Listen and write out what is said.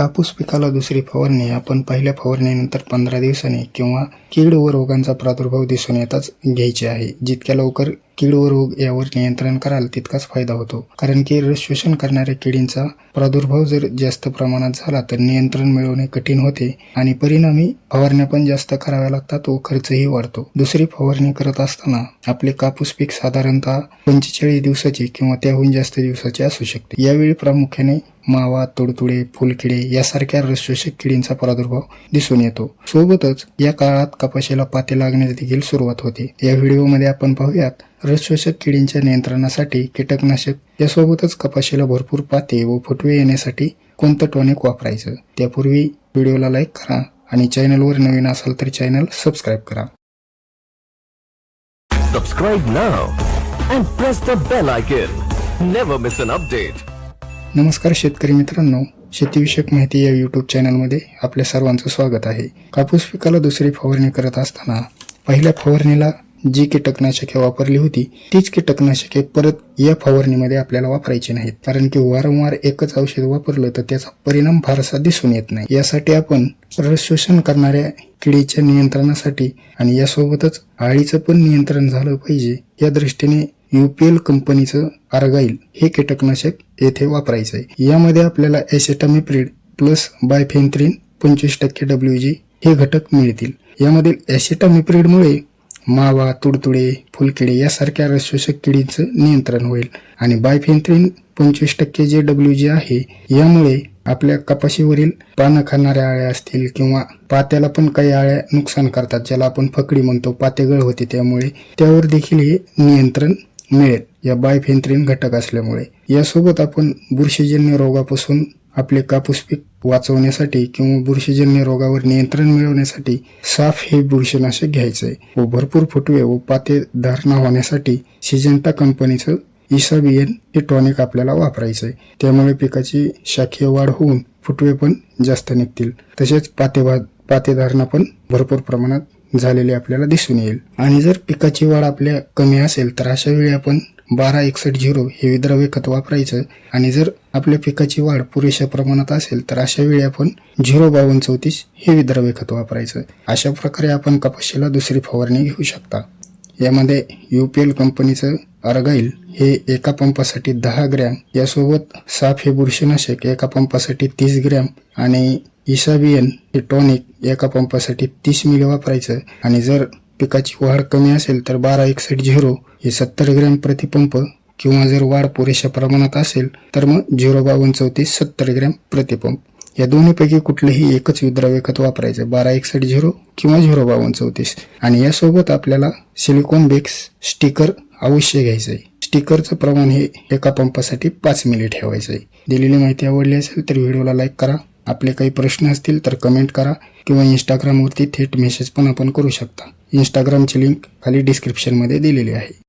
कापूस पिकाला दुसरी फवारणी आपण पहिल्या फवारणीनंतर पंधरा दिवसांनी किंवा कीड व रोगांचा प्रादुर्भाव दिसून येताच घ्यायचे आहे. जितक्या लवकर कीड व रोग यावर नियंत्रण कराल तितकाच फायदा होतो. कारण की शोषण करणाऱ्या किडींचा प्रादुर्भाव जर जास्त प्रमाणात झाला तर नियंत्रण मिळवणे कठीण होते आणि परिणामी फवारण्या पण जास्त कराव्या लागतात व खर्चही वाढतो. दुसरी फवारणी करत असताना आपले कापूस पीक साधारणतः पंचेचाळीस दिवसाची किंवा त्याहून जास्त दिवसाची असू शकते. यावेळी प्रामुख्याने मावा तुडतुडे फुलकिडे यासारख्या रसशोषक किडींचा प्रादुर्भाव दिसून येतो. सोबतच या काळात कपाशीला पाते लागण्यास देखील सुरुवात होते. या व्हिडिओमध्ये आपण पाहूयात रसशोषक किडींच्या नियंत्रणासाठी कीटकनाशक यासोबतच कपाशीला भरपूर पाते व फुटवे येण्यासाठी कोणतं टॉनिक वापरायचं? त्यापूर्वी व्हिडिओला लाईक करा आणि चॅनलवर नवीन असाल तर चॅनल सबस्क्राईब करा. Subscribe now and press the bell icon never miss an update नमस्कार शेतकरी मित्रांनो शेतीविषयक माहिती या यूट्यूब चॅनलमध्ये आपल्या सर्वांचं स्वागत आहे. कापूस पिकाला दुसरी फवारणी करत असताना पहिल्या फवारणीला जी कीटकनाशके वापरली होती तीच कीटकनाशके परत या फवारणीमध्ये आपल्याला वापरायची नाहीत. कारण की वारंवार एकच औषध वापरलं तर त्याचा परिणाम फारसा दिसून येत नाही. यासाठी आपण शोषण करणाऱ्या किडीच्या नियंत्रणासाठी आणि यासोबतच आळीचं पण नियंत्रण झालं पाहिजे या दृष्टीने युपीएल कंपनीचं आर्गाईल हे कीटकनाशक येथे वापरायचं आहे. यामध्ये आपल्याला एसेटामिप्रिड प्लस बायफेन्थ्रिन पंचवीस टक्के डब्ल्यू जी हे घटक मिळतील. यामधील ॲसिटामिप्रिडमुळे मावा तुडतुडे फुलकिडे यासारख्या रसशोषक किडींचं नियंत्रण होईल आणि बायफेन्थ्रिन पंचवीस टक्के जे डब्ल्यू जी आहे यामुळे आपल्या कपाशीवरील पानं खाणाऱ्या आळ्या असतील किंवा पात्याला पण काही आळ्या नुकसान करतात ज्याला आपण फकडी म्हणतो पातेगळ होते त्यामुळे त्यावर देखील हे नियंत्रण मिळेल. या बायफेन्थ्रिन घटक असल्यामुळे. यासोबत आपण बुरशीजन्य रोगापासून आपले कापूस पीक वाचवण्यासाठी किंवा बुरशीजन्य रोगावर नियंत्रण मिळवण्यासाठी साफ हे बुरशीनाशक घ्यायचंय. व भरपूर फुटवे व पाते धारणा होण्यासाठी सिजंटा कंपनीचं इसाबियन हे टॉनिक आपल्याला वापरायचंय. त्यामुळे पिकाची शाखीय वाढ होऊन फुटवे पण जास्त निघतील. तसेच पाते पातेधारणा पण भरपूर प्रमाणात झालेली आपल्याला दिसून येईल. आणि जर पिकाची वाढ आपल्या कमी असेल तर अशा वेळी आपण बारा एकसठ झिरो हे विद्रव्य खत वापरायचं. आणि जर आपल्या पिकाची वाढ पुरेशा प्रमाणात असेल तर अशा वेळी आपण झिरो बावन्न चौतीस हे विद्रव्य खत वापरायचं. अशा प्रकारे आपण कपाशीला दुसरी फवारणी घेऊ शकता. यामध्ये युपीएल कंपनीचं अर्गाईल हे एका पंपासाठी दहा ग्रॅम यासोबत साफ हे बुरशीनाशक एका पंपासाठी तीस ग्रॅम आणि इसाबियन हे टॉनिक एका पंपासाठी तीस मिली वापरायचं आणि जर पिकाची वाढ कमी असेल तर बारा एकसठ झिरो हे सत्तर ग्रॅम प्रतिपंप किंवा जर वाढ पुरेशा प्रमाणात असेल तर मग झिरो बावन्न चौतीस सत्तर ग्रॅम प्रतिपंप या दोन्हीपैकी कुठलंही एकच विद्राव्य खत वापरायचं. बारा एकसठ झिरो किंवा झिरो बावन्न चौतीस. आणि यासोबत आपल्याला सिलिकॉन बेक्स स्टिकर अवश्य घ्यायचं आहे. स्टिकरचं प्रमाण हे एका पंपासाठी पाच मिली ठेवायचं आहे. दिलेली माहिती आवडली असेल तर व्हिडिओला लाईक करा. आपले काही प्रश्न असतील तर कमेंट करा किंवा इंस्टाग्रामवरती थेट मेसेज पण आपण करू शकता. इंस्टाग्रामची लिंक खाली डिस्क्रिप्शनमध्ये दिलेली आहे.